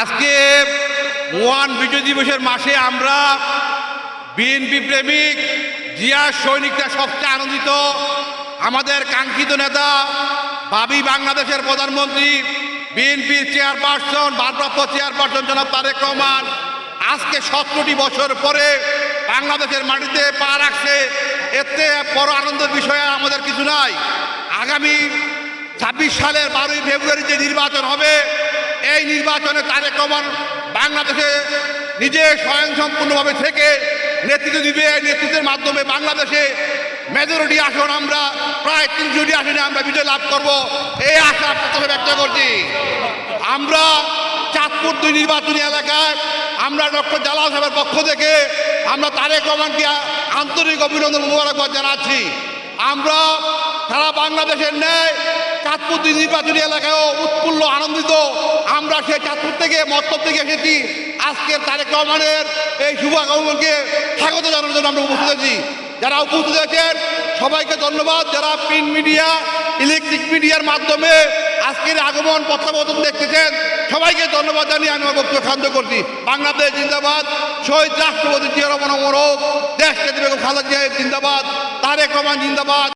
আজকে মহান বিজয় দিবসের মাসে আমরা বিএনপি প্রেমিক, জিয়া সৈনিকরা সবচেয়ে আনন্দিত। আমাদের কাঙ্ক্ষিত নেতা ভাবি বাংলাদেশের প্রধানমন্ত্রী, বিএনপির চেয়ারপারসন, ভারপ্রাপ্ত চেয়ারপারসন জনাব তারেক রহমান আজকে সতেরোটি বছর পরে বাংলাদেশের মাটিতে পা রাখছে। এতে বড় আনন্দের বিষয়, আমাদের কিছু নাই। আগামী ছাব্বিশ সালের বারোই ফেব্রুয়ারি যে নির্বাচন হবে। এই নির্বাচনে তারেক রহমান বাংলাদেশে নিজে স্বয়ংসম্পূর্ণভাবে থেকে নেতৃত্ব দিবে। এই নেতৃত্বের মাধ্যমে বাংলাদেশে মেজরিটি আসন আমরা, প্রায় তিনশোটি আসনে আমরা বিজয় লাভ করব। এই আশা প্রথমে ব্যক্ত করছি। আমরা চাঁদপুর দুই নির্বাচনী এলাকায়, আমরা ডক্টর জালাল সাহেবের পক্ষ থেকে আমরা তারেক রহমানকে আন্তরিক অভিনন্দন মোবারকবাদ জানাচ্ছি। আমরা সারা বাংলাদেশের ন্যায় চাঁদপুর দুই নির্বাচনী এলাকায়ও উৎফুল্ল, আনন্দিত আমরা সেই চাঁদপুর থেকে মত্তব থেকে এসেছি। আজকের তারেক রহমানের এই শুভ আগমনকে স্বাগত জানানোর জন্য আমরা উপস্থিত আছি। যারা উপস্থিত আছেন, সবাইকে ধন্যবাদ। যারা প্রিন্ট মিডিয়া ইলেকট্রিক মিডিয়ার মাধ্যমে আজকের আগমন প্রত্যাবর্তন দেখতেছেন, সবাইকে ধন্যবাদ জানিয়ে আমি আমার বক্তব্য শান্ত করছি। বাংলাদেশ জিন্দাবাদ, শহীদ রাষ্ট্রপতি জিয়া রহমান দেশ নেত্রী বেগম জিয়া জিন্দাবাদ, তারেক রহমান জিন্দাবাদ।